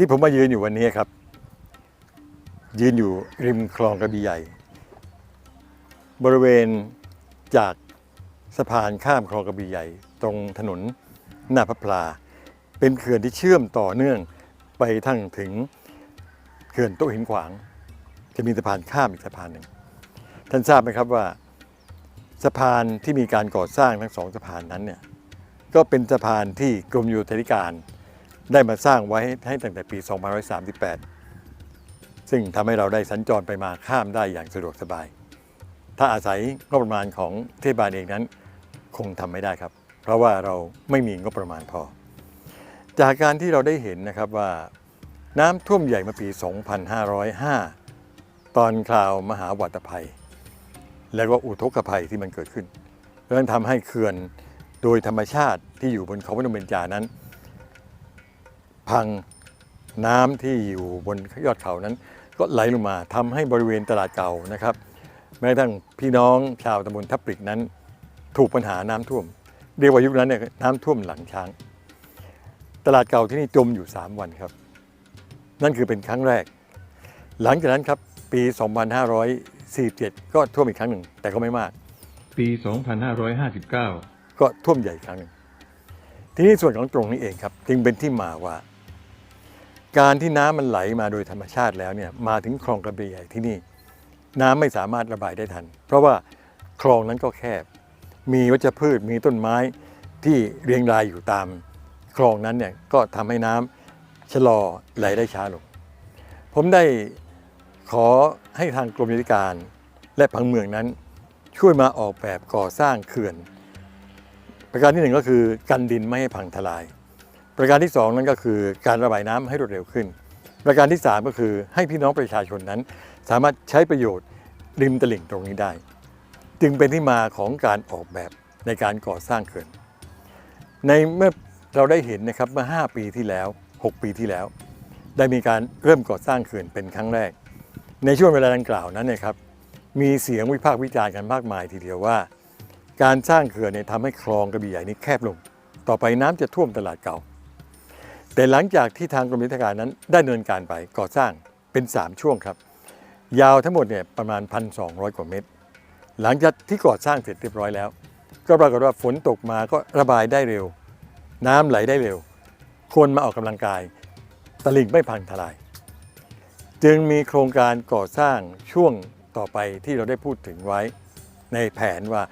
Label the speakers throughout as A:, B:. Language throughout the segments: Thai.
A: ที่ผมมายืนอยู่วันนี้ครับ ยืนอยู่ริมคลองกระบี่ใหญ่ บริเวณจากสะพานข้ามคลองกระบี่ใหญ่ ตรงถนนหน้าพระพลา เป็นเขื่อนที่เชื่อมต่อเนื่องไปทั้งถึงเขื่อนโต๊ะหินขวาง จะมีสะพานข้ามอีกสะพานหนึ่งท่านทราบไหมครับว่าสะพานที่มีการก่อสร้างทั้งสองสะพานนั้นเนี่ยก็เป็นสะพานที่กรมโยธาธิการ ได้มาสร้างไว้ให้ตั้งแต่ปี 2538 ซึ่งทำให้เราได้สัญจรไปมาข้ามได้อย่างสะดวกสบาย ถ้าอาศัยงบประมาณของเทศบาลเองนั้น คงทำไม่ได้ครับ เพราะว่าเราไม่มีงบประมาณพอ จากการที่เราได้เห็นนะครับว่าน้ำท่วมใหญ่เมื่อปี 2505 ตอนคราวมหาวัตภัย แล้วก็อุทกภัยที่มันเกิดขึ้นเรื่องทำให้เขื่อนโดยธรรมชาติที่อยู่บนเขาพนมเบญจานั้น พังน้ำที่อยู่บนยอดเขานั้น ก็ไหลลงมาทำให้บริเวณตลาดเก่านะครับ แม้กระทั่งพี่น้องชาวตำบลทับปริกนั้น ถูกปัญหาน้ำท่วม เรียกว่ายุคนั้นเนี่ยน้ำท่วมหลังช้าง ตลาดเก่าที่นี่จมอยู่ 3 วันครับ นั่นคือเป็นครั้งแรก หลังจากนั้นครับปี 2547 ก็ท่วมอีกครั้งหนึ่ง แต่ก็ไม่มาก
B: ปี 2559
A: ก็ท่วมใหญ่อีกครั้งหนึ่ง ทีนี้ส่วนของตรงนี้เองครับ จึงเป็นที่มาว่า การที่น้ำมันไหลมาโดยธรรมชาติแล้วเนี่ยมาถึงคลองกระบี่ใหญ่ที่นี่ น้ำไม่สามารถระบายได้ทัน เพราะว่าคลองนั้นก็แคบ มีวัชพืชมีต้นไม้ที่เรียงรายอยู่ตาม คลองนั้นเนี่ยก็ทำให้น้ำชะลอไหลได้ช้าลง ผมได้ขอให้ทางกรมยุทธการและผังเมืองนั้น ช่วยมาออกแบบก่อสร้างเขื่อน ประการที่หนึ่งก็คือกันดินไม่ให้พังทลาย ประการที่สองนั่นก็คือการระบายน้ำให้รวดเร็วขึ้น ประการที่สามก็คือให้พี่น้องประชาชนนั้น สามารถใช้ประโยชน์ริมตลิ่งตรงนี้ได้ จึงเป็นที่มาของการออกแบบในการก่อสร้างเขื่อนในเมื่อเราได้เห็นนะครับเมื่อ 5 ปีที่แล้ว 6 ปีที่แล้ว ได้มีการเริ่มก่อสร้างเขื่อนเป็นครั้งแรก ในช่วงเวลาดังกล่าวนั้นนยครับมีเสียงวิพากษ์วิจารณ์กันมากมายทีเดียวว่า การสร้างเขื่อนเนี่ยทำให้คลองกระบี่ใหญ่นี้แคบลง ต่อไปน้ำจะท่วมตลาดเก่า แต่หลังจากที่ทางกรมยุทธการนั้นได้ดำเนินการไปก่อสร้างเป็น 3 ช่วงครับ ยาวทั้งหมดเนี่ยประมาณ 1,200 กว่าเมตร หลังจากที่ก่อสร้างเสร็จเรียบร้อยแล้ว ก็ปรากฏว่าฝนตกมาก็ระบายได้เร็ว น้ำไหลได้เร็ว คนมาออกกำลังกายตลิ่งไม่พังทลาย จึงมีโครงการก่อสร้างช่วงต่อไปที่เราได้พูดถึงไว้ ในแผนว่า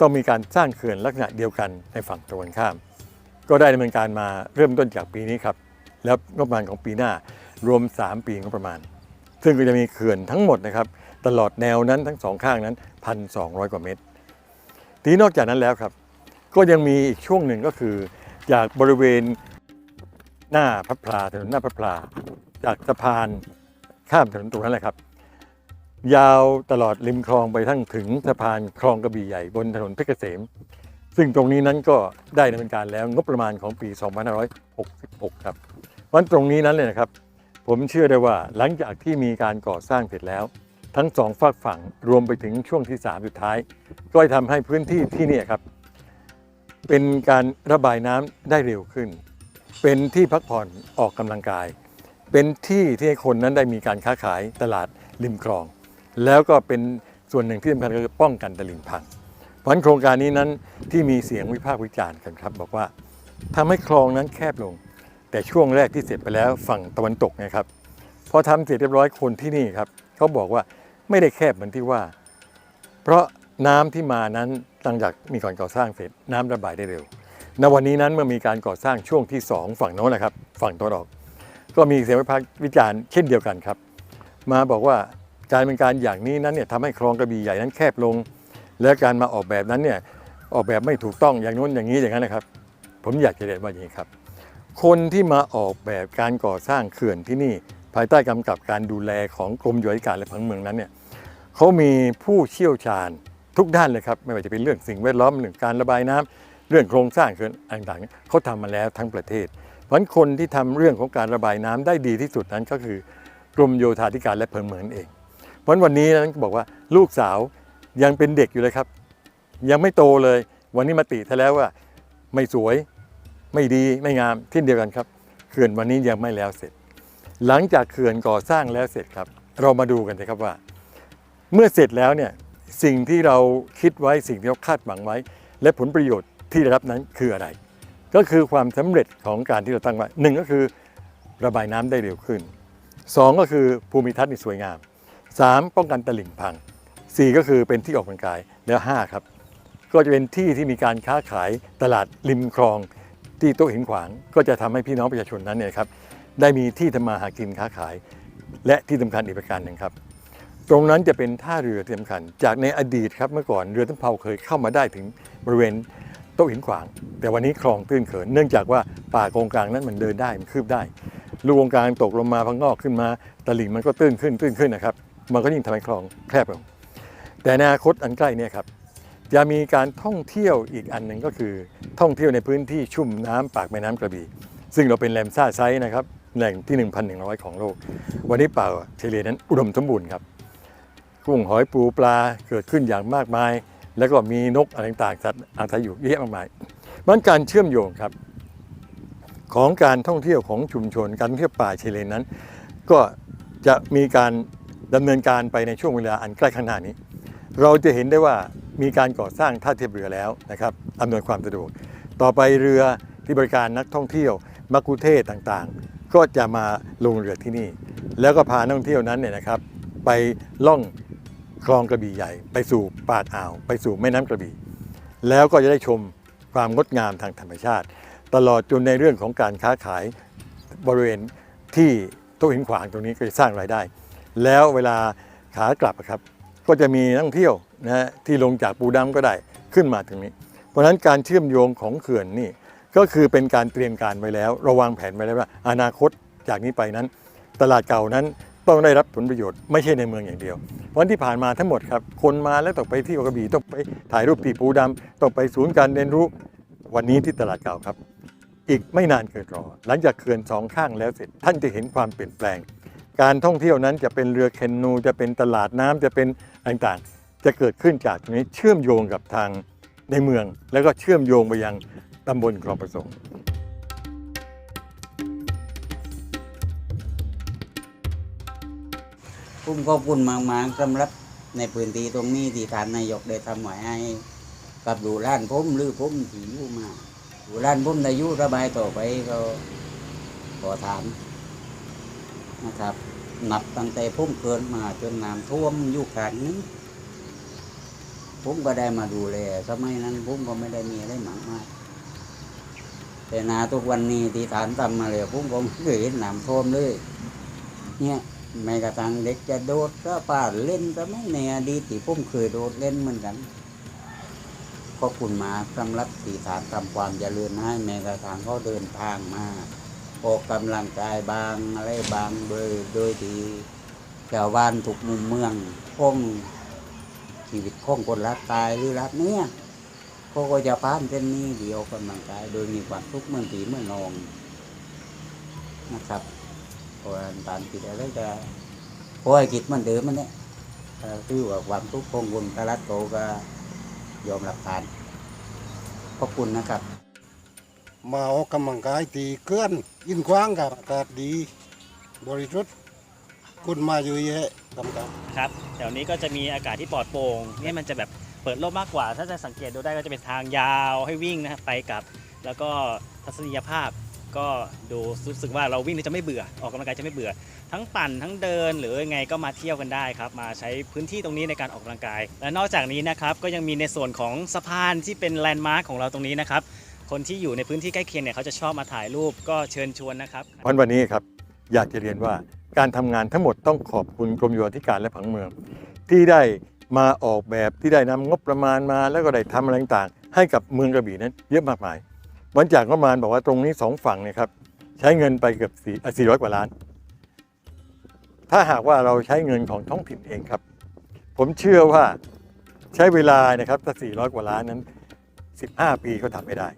A: ต้องมีการสร้างเขื่อนลักษณะเดียวกันในฝั่งตะวันข้าม ก็ได้ดำเนินการมาเริ่มต้นจากปีนี้ครับ แล้วงบประมาณของปีหน้ารวม 3 ปีงบประมาณ ซึ่งก็จะมีเขื่อนทั้งหมดนะครับ ตลอดแนวนั้นทั้งสองข้างนั้น 1,200 กว่าเมตร ทีนอกจากนั้นแล้วครับ ก็ยังมีอีกช่วงหนึ่งก็คือ จากบริเวณหน้าพระพลาถนนหน้าพระพลา จากสะพานข้ามถนนตรงนั้นแหละครับ ยาวตลอดริมคลองไปทั้งถึงสะพานคลองกระบี่ใหญ่บนถนนเพชรเกษม ซึ่งตรงนี้นั้นก็ได้ดำเนินการแล้วงบประมาณของปี 2566 ครับวันตรงนี้นั้นเลยนะครับ ผมเชื่อได้ว่าหลังจากที่มีการก่อสร้างเสร็จแล้ว ทั้งสองฝากฝั่งรวมไปถึงช่วงที่ 3 สุดท้าย ก็จะทำให้พื้นที่ที่นี่ครับ เป็นการระบายน้ำได้เร็วขึ้น เป็นที่พักผ่อนออกกำลังกาย เป็นที่ที่ให้คนนั้นได้มีการค้าขายตลาดริมคลอง แล้วก็เป็นส่วนหนึ่งที่สำคัญก็คือป้องกันตลิ่งพัง เพราะฉะนั้นโครงการนี้นั้นที่มีเสียงวิพากษ์วิจารณ์กันครับ บอกว่าทำให้คลองนั้นแคบลง แต่ช่วงแรกที่เสร็จไปแล้วฝั่งตะวันตกนะครับพอทำเสร็จเรียบร้อยคนที่นี่ครับเขาบอกว่าไม่ได้แคบเหมือนที่ว่า เพราะน้ำที่มานั้นหลังจากมีการก่อสร้างเสร็จน้ำระบายได้เร็วณวันนี้นั้นเมื่อมีการก่อสร้างช่วงที่ 2 ฝั่งโน้นนะครับ ฝั่งตะวันออก ก็มีเสียงวิพากษ์วิจารณ์เช่นเดียวกันครับ มาบอกว่าการเป็นการอย่างนี้นั้นเนี่ยทำให้คลองกระบี่ใหญ่นั้นแคบลง และการมาออกแบบนั้นเนี่ยออกแบบไม่ถูกต้องอย่างโน้นอย่างนี้อย่างนั้นนะครับ ผมอยากจะเรียนว่าอย่างนี้ครับ คนที่มาออกแบบการก่อสร้างเขื่อนที่นี่ภายใต้กำกับการดูแลของกรมโยธาธิการและผังเมืองนั้นเนี่ยเขามีผู้เชี่ยวชาญทุกด้านเลยครับ ไม่ว่าจะเป็นเรื่องสิ่งแวดล้อมเรื่องการระบายน้ำเรื่องโครงสร้างเขื่อนต่างๆเขาทำมาแล้วทั้งประเทศ เพราะคนที่ทำเรื่องของการระบายน้ำได้ดีที่สุดนั้นก็คือกรมโยธาธิการและผังเมืองนั่นเอง เพราะวันนี้นั้นบอกว่าลูกสาว ยังเป็นเด็กอยู่เลยครับ ยังไม่โตเลย วันนี้มาติเธอแล้วว่าไม่สวยไม่ดีไม่งามเช่เดียวกันครับเขื่อนวันนี้ยังไม่แล้วเสร็จ หลังจากเขื่อนก่อสร้างแล้วเสร็จครับ เรามาดูกันนะครับว่า เมื่อเสร็จแล้วเนี่ยสิ่งที่เราคิดไว้สิ่งที่เราคาดหวังไว้ และผลประโยชน์ที่ได้รับนั้นคืออะไร ก็คือความสำเร็จของการที่เราตั้งไว้หนึ่งก็คือระบายน้ำได้เร็วขึ้นสองก็คือภูมิทัศน์สวยงามสามป้องกันตลิ่งพัง สี่ก็คือเป็นที่ออกกำลังกายแล้วห้าครับ ก็จะเป็นที่ที่มีการค้าขายตลาดริมคลองที่โต๊ะหินขวาง ก็จะทำให้พี่น้องประชาชนนั้นเนี่ยครับได้มีที่ทำมาหากินค้าขาย และที่สำคัญอีกประการหนึ่งครับ ตรงนั้นจะเป็นท่าเรือที่สำคัญ จากในอดีตครับเมื่อก่อนเรือตั้งเผาเคยเข้ามาได้ถึงบริเวณโต๊ะหินขวาง แต่วันนี้คลองตื้นเขินเนื่องจากว่าป่าโกงกลางนั้นมันเดินได้มันคืบได้ลูกโกงกลางตกลงมาพังงอกขึ้นมาตลิ่งมันก็ตื้นขึ้นตื้นขึ้นนะครับ มันก็ยิ่งทำให้คลองแคบลง แต่ในอนาคตอันใกล้เนี่ยครับจะมีการท่องเที่ยวอีกอันหนึ่งก็คือท่องเที่ยวในพื้นที่ชุ่มน้ำปากแม่น้ำกระบี่ ซึ่งเราเป็นแหลมซ่าไซต์นะครับแหล่งที่ 1,100 ของโลก วันนี้ป่าเฉลีนั้นอุดมสมบูรณ์ครับกุ้งหอยปูปลาเกิดขึ้นอย่างมากมาย แล้วก็มีนกอะไรต่างๆสัตว์อาศัยอยู่เยอะแยะมากมายมันการเชื่อมโยงครับ ของการท่องเที่ยวของชุมชน การท่องเที่ยวป่าเชเลนนั้น ก็จะมีการดำเนินการไปในช่วงเวลาอันใกล้ข้างหน้านี้ เราจะเห็นได้ว่ามีการก่อสร้างท่าเทียบเรือแล้วนะครับอำนวยความสะดวก ต่อไปเรือที่บริการนักท่องเที่ยวมักคุเทศต่างๆ ก็จะมาลงเรือที่นี่ แล้วก็พานักท่องเที่ยวนั้นเนี่ยนะครับ ไปล่องคลองกระบี่ใหญ่ ไปสู่ปากอ่าว ไปสู่แม่น้ำกระบี่ แล้วก็จะได้ชมความงดงามทางธรรมชาติ ตลอดจนในเรื่องของการค้าขายบริเวณที่โต๊ะหินขวางตรงนี้ก็จะสร้างรายได้ แล้วเวลาขากลับครับ ก็จะมีนักท่องเที่ยวนะฮะที่ลงจากปูดำก็ได้ขึ้นมาตรงนี้ เพราะฉะนั้นการเชื่อมโยงของเขื่อนนี่ก็คือเป็นการเตรียมการไว้แล้ว ระวางแผนไว้แล้วว่า อนาคตจากนี้ไปนั้น ตลาดเก่านั้นต้องได้รับผลประโยชน์ไม่ใช่ในเมืองอย่างเดียว วันที่ผ่านมาทั้งหมดครับ คนมาแล้วต้องไปที่กระบี่ต้องไปถ่ายรูปตีปูดำต้องไปศูนย์การเรียนรู้วันนี้ที่ตลาดเก่าครับ อีกไม่นานเกินรอ หลังจากเขื่อนสองข้างแล้วเสร็จ ท่านจะเห็นความเปลี่ยนแปลง การท่องเที่ยวนั้นจะเป็นเรือแคนูจะเป็นตลาดน้ำจะเป็นต่างๆ จะเกิดขึ้นจากตรงนี้เชื่อมโยงกับทางในเมือง แล้วก็เชื่อมโยงไปยังตำบลคลองประสงค์
C: ผมขอบคุณมากๆสำหรับในพื้นที่ตรงนี้ที่ท่านนายกได้ทำไว้ให้ กับดูร้านผมหรือผมที่อยู่มาดูร้านผมได้ยู่ระบายต่อไปก็ขอถาม นะครับ นับตั้งแต่ผมเกิดมาจนน้ำท่วมอยู่ขนาดนี้ผมก็ได้มาดูแลสมัยนั้นผมก็ไม่ได้มีอะไรมากมายแต่นาทุกวันนี้ที่ฐานทำมาเลยผมก็ไม่เคยเห็นน้ำท่วมเลย เนี่ยแม้กระทั่งเด็กจะโดดก็ป่าเล่นก็ไม่ในอดีตที่ผมเคยโดดเล่นเหมือนกันขอบคุณมาสำหรับสีฐานทำความเจริญให้แม้กระทั่งเขาเดินทางมา ออกกำลังกายบางอะไรบางโดยโดยที่ชาวบ้านทุกมุมเมืองพ้องชีวิตของคนรักตายหรือรักเนี่ยเขาก็จะผ่านเส้นนี้ที่ออกกำลังกาย โดยมีความทุกข์เมื่อนผีเมื่อนองนะครับเพรตามที่ได้จะเพราะไอ้กิจมันเดิมมันเนี่ยคือว่าความทุกข์ของคนตลาดโตก็ยอมรับทานขอบคุณนะครับ
D: มาออกกำลังกายตีเกลื่อนยินกว้างกับอากาศดีบริสุทธิ์คนมาเยอะแยะกำกับ
E: ครับแถวนี้ก็จะมีอากาศที่ปลอดโปร่งเนี่ยมันจะแบบเปิดโลกมากกว่า ถ้าจะสังเกตดูได้ก็จะเป็นทางยาวให้วิ่งนะครับไปกลับ แล้วก็ทัศนียภาพก็ดูรู้สึกว่าเราวิ่งจะไม่เบื่อออกกำลังกายจะไม่เบื่อ ทั้งปั่นทั้งเดินหรือยังไงก็มาเที่ยวกันได้ครับ มาใช้พื้นที่ตรงนี้ในการออกกำลังกาย และนอกจากนี้นะครับก็ยังมีในส่วนของสะพานที่เป็นแลนด์มาร์คของเราตรงนี้นะครับ คนที่อยู่ในพื้นที่ใกล้เคียงเนี่ยเขาจะชอบมาถ่ายรูปก็เชิญชวนนะครับ
A: วันวันนี้ครับอยากจะเรียนว่าการทำงานทั้งหมดต้องขอบคุณกรมโยธาธิการและผังเมือง ที่ได้มาออกแบบที่ได้นำงบประมาณมา แล้วก็ได้ทำอะไรต่างๆให้กับเมืองกระบี่นั้น เยอะมากมายวันจากงบประมาณบอกว่าตรงนี้สองฝั่งเนี่ยครับใช้เงินไปเกือบสี่สี่ร้อยกว่าล้าน ถ้าหากว่าเราใช้เงินของท้องถิ่นเองครับ ผมเชื่อว่าใช้เวลานะครับถ้า400 กว่าล้านนั้น 15 ปีก็ทำไม่ได้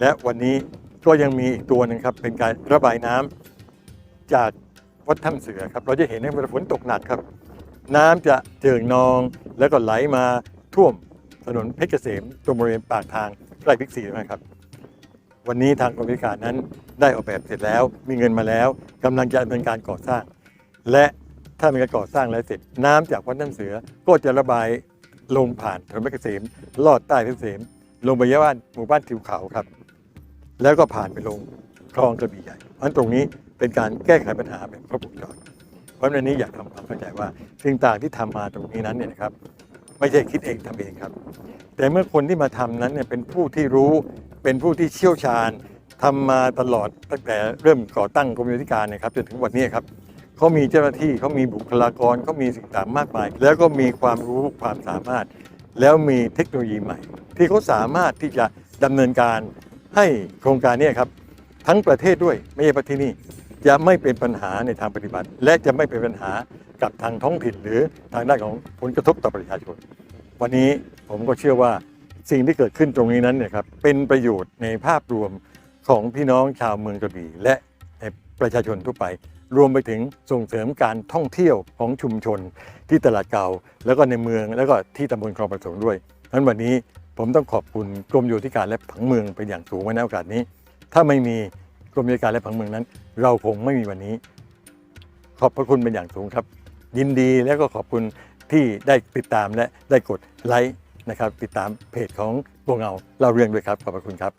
A: และวันนี้ก็ยังมีอีกตัวหนึงครับเป็นการระบายน้ำจากวัดถ้ำเสือครับ เราจะเห็นว่าเวลาฝนตกหนักครับ น้ำจะเจิ่งนองแล้วก็ไหลมาท่วมถนนเพชรเกษมตรงบริเวณปากทางใกล้พิกซีนะครับ วันนี้ทางกรมวิการนั้นได้ออกแบบเสร็จแล้ว มีเงินมาแล้วกำลังจะดำเนินการก่อสร้าง และถ้ามีการก่อสร้างแล้วเสร็จ น้ำจากวัดน้ำเสือก็จะระบายลงผ่านถนนเพชรเกษมลอดใต้เพชรเกษมลงไปยังบ้านหมู่บ้านทิวเขาครับ แล้วก็ผ่านไปลงคลองกระบี่ใหญ่เพราะฉะนั้นตรงนี้เป็นการแก้ไขปัญหาแบบครบวงจรเพราะฉะนั้นนี้อยากทำความเข้าใจว่าสิ่งต่างที่ทำมาตรงนี้นั้นเนี่ยนะครับ ไม่ใช่คิดเองทำเองครับ แต่เมื่อคนที่มาทำนั้นเนี่ยเป็นผู้ที่รู้เป็นผู้ที่เชี่ยวชาญทำมาตลอดตั้งแต่เริ่มก่อตั้งกรมโยธิการเนะครับจนถึงวันนี้ครับเขามีเจ้าหน้าที่เขามีบุคลากรเขามีสิ่งต่างมากมาย แล้วก็มีความรู้ความสามารถ แล้วมีเทคโนโลยีใหม่ ที่เขาสามารถที่จะดำเนินการ ให้โครงการนี้ครับทั้งประเทศด้วยไม่ใช่ประเทศนี้จะไม่เป็นปัญหาในทางปฏิบัติ และจะไม่เป็นปัญหากับทางท้องถิ่นหรือทางด้านของผลกระทบต่อประชาชน วันนี้ผมก็เชื่อว่าสิ่งที่เกิดขึ้นตรงนี้นั้นเนี่ยครับเป็นประโยชน์ในภาพรวมของพี่น้องชาวเมืองกระบี่และในประชาชนทั่วไป รวมไปถึงส่งเสริมการท่องเที่ยวของชุมชนที่ตลาดเก่า แล้วก็ในเมืองแล้วก็ที่ตำบลคลองประสงค์ด้วยนั้นวันนี้ ผมต้องขอบคุณกรมโยธิการและผังเมืองเป็นอย่างสูงไว้ในโอกาสนี้ ถ้าไม่มีกรมโยธิการและผังเมืองนั้น เราคงไม่มีวันนี้ ขอบพระคุณเป็นอย่างสูงครับ ยินดีและก็ขอบคุณที่ได้ติดตามและได้กดไลค์นะครับ ติดตามเพจของพวเงาเล่าเรื่องด้วยครับขอบพระคุณครับ